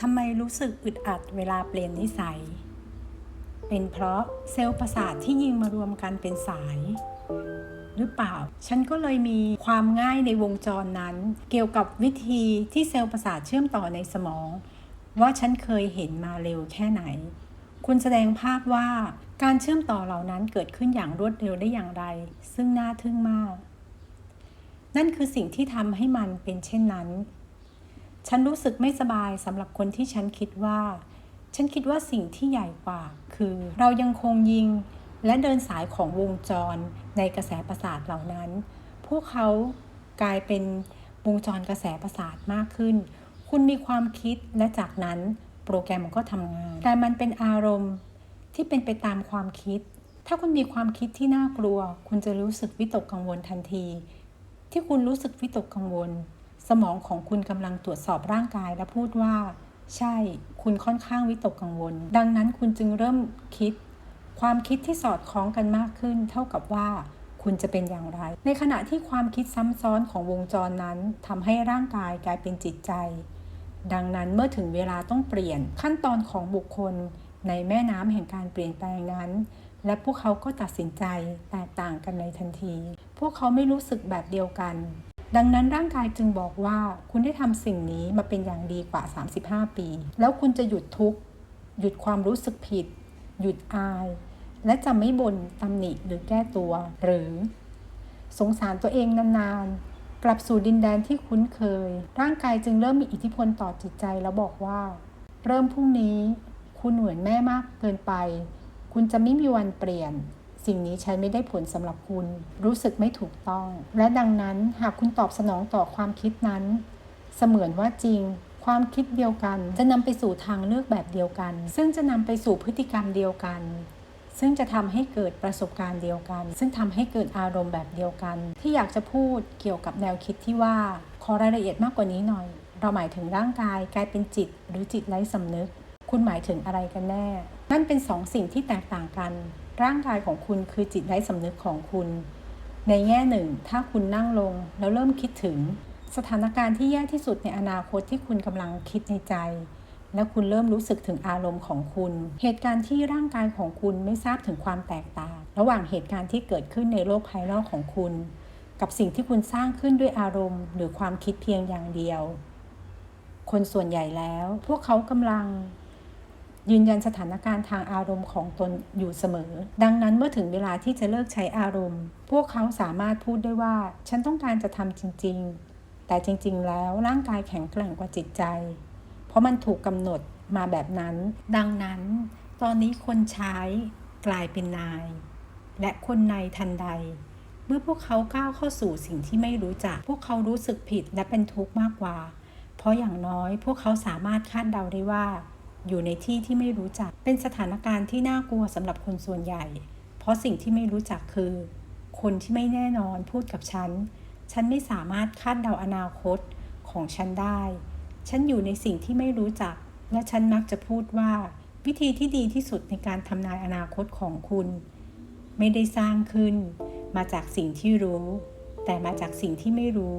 ทำไมรู้สึกอึดอัดเวลาเปลี่ยนนิสัย เป็นเพราะเซลล์ประสาทที่ยิงมารวมกันเป็นสาย หรือเปล่า ฉันก็เลยมีความง่ายในวงจรนั้น เกี่ยวกับวิธีที่เซลล์ประสาทเชื่อมต่อในสมอง ว่าฉันเคยเห็นมาเร็วแค่ไหน คุณแสดงภาพว่าการเชื่อมต่อเหล่านั้นเกิดขึ้นอย่างรวดเร็วได้อย่างไร ซึ่งน่าทึ่งมาก นั่นคือสิ่งที่ทำให้มันเป็นเช่นนั้น ฉันรู้สึกไม่สบายสำหรับคนที่ฉันคิดว่า ฉันคิดว่าสิ่งที่ใหญ่กว่า คือเรายังคงยิงและเดินสายของวงจรในกระแสประสาทเหล่านั้น พวกเขากลายเป็นวงจรกระแสประสาทมากขึ้น คุณมีความคิดและจากนั้นโปรแกรมมันก็ทำงาน แต่มันเป็นอารมณ์ที่เป็นไปตามความคิด ถ้าคุณมีความคิดที่น่ากลัว คุณจะรู้สึกวิตกกังวลทันที ที่คุณรู้สึกวิตกกังวล สมองของคุณกำลังตรวจสอบร่างกายและพูดว่า ใช่ คุณค่อนข้างวิตกกังวล ดังนั้นคุณจึงเริ่มคิด ความคิดที่สอดคล้องกันมากขึ้น เท่ากับว่า คุณจะเป็นอย่างไร ในขณะที่ความคิดซ้ำซ้อนของวงจรนั้นทำให้ร่างกายกลายเป็นจิตใจ ดังนั้นเมื่อถึงเวลาต้องเปลี่ยนขั้นตอนของบุคคลในแม่น้ำแห่งการเปลี่ยนแปลงนั้น และพวกเขาก็ตัดสินใจแตกต่างกันในทันที พวกเขาไม่รู้สึกแบบเดียวกัน ดังนั้นร่างกายจึงบอกว่าคุณได้ทำสิ่งนี้มาเป็นอย่างดีกว่า 35 ปี แล้วคุณจะหยุดทุกข์ หยุดความรู้สึกผิด หยุดอาย และจะไม่บ่นตำหนิหรือแก้ตัว หรือ สงสารตัวเองนานๆ กลับสู่ดินแดนที่คุ้นเคย ร่างกายจึงเริ่มมีอิทธิพลต่อจิตใจแล้วบอกว่า เริ่มพรุ่งนี้ คุณเหมือนแม่มากเกินไป คุณจะไม่มีวันเปลี่ยน สิ่งนี้ใช้ไม่ได้ผลสำหรับคุณ รู้สึกไม่ถูกต้อง และดังนั้นหากคุณตอบสนองต่อความคิดนั้น เสมือนว่าจริง ความคิดเดียวกัน จะนำไปสู่ทางเลือกแบบเดียวกัน ซึ่งจะนำไปสู่พฤติกรรมเดียวกัน ซึ่งจะทำให้เกิดประสบการณ์เดียวกัน ซึ่งทำให้เกิดอารมณ์แบบเดียวกัน ที่อยากจะพูดเกี่ยวกับแนวคิดที่ว่าขอรายละเอียดมากกว่านี้หน่อย เราหมายถึงร่างกายกลายเป็นจิต หรือจิตไร้สำนึก คุณหมายถึงอะไรกันแน่ นั่นเป็นสองสิ่งที่แตกต่างกัน ร่างกายของคุณคือจิตไร้สำนึกของคุณ ในแง่หนึ่ง ถ้าคุณนั่งลงแล้วเริ่มคิดถึง สถานการณ์ที่แย่ที่สุดในอนาคตที่คุณกำลังคิดในใจ แล้วคุณเริ่มรู้สึกถึงอารมณ์ของคุณ เหตุการณ์ที่ร่างกายของคุณไม่ทราบถึงความแตกต่าง ระหว่างเหตุการณ์ที่เกิดขึ้นในโลกภายนอกของคุณ กับสิ่งที่คุณสร้างขึ้นด้วยอารมณ์ หรือความคิดเพียงอย่างเดียว คนส่วนใหญ่แล้ว พวกเขากำลัง ยืนยันสถานการณ์ทางอารมณ์ของตนอยู่เสมอ ดังนั้นเมื่อถึงเวลาที่จะเลิกใช้อารมณ์ พวกเขาสามารถพูดได้ว่า ฉันต้องการจะทำจริง ๆ แต่จริง ๆ แล้วร่างกายแข็งแกร่งกว่าจิตใจ เพราะมันถูกกำหนดมาแบบนั้น ดังนั้น ตอนนี้คนใช้กลายเป็นนาย และคนในทันใด เมื่อพวกเขาก้าวเข้าสู่สิ่งที่ไม่รู้จัก พวกเขารู้สึกผิดและเป็นทุกข์มากกว่า เพราะอย่างน้อยพวกเขาสามารถคาดเดาได้ว่า อยู่ในที่ที่ไม่รู้จัก เป็นสถานการณ์ที่น่ากลัวสำหรับคนส่วนใหญ่ เพราะสิ่งที่ไม่รู้จักคือ คนที่ไม่แน่นอนพูดกับฉัน ฉันไม่สามารถคาดเดาอนาคตของฉันได้ ฉันอยู่ในสิ่งที่ไม่รู้จัก และฉันมักจะพูดว่า วิธีที่ดีที่สุดในการทำนายอนาคตของคุณ ไม่ได้สร้างขึ้น มาจากสิ่งที่รู้ แต่มาจากสิ่งที่ไม่รู้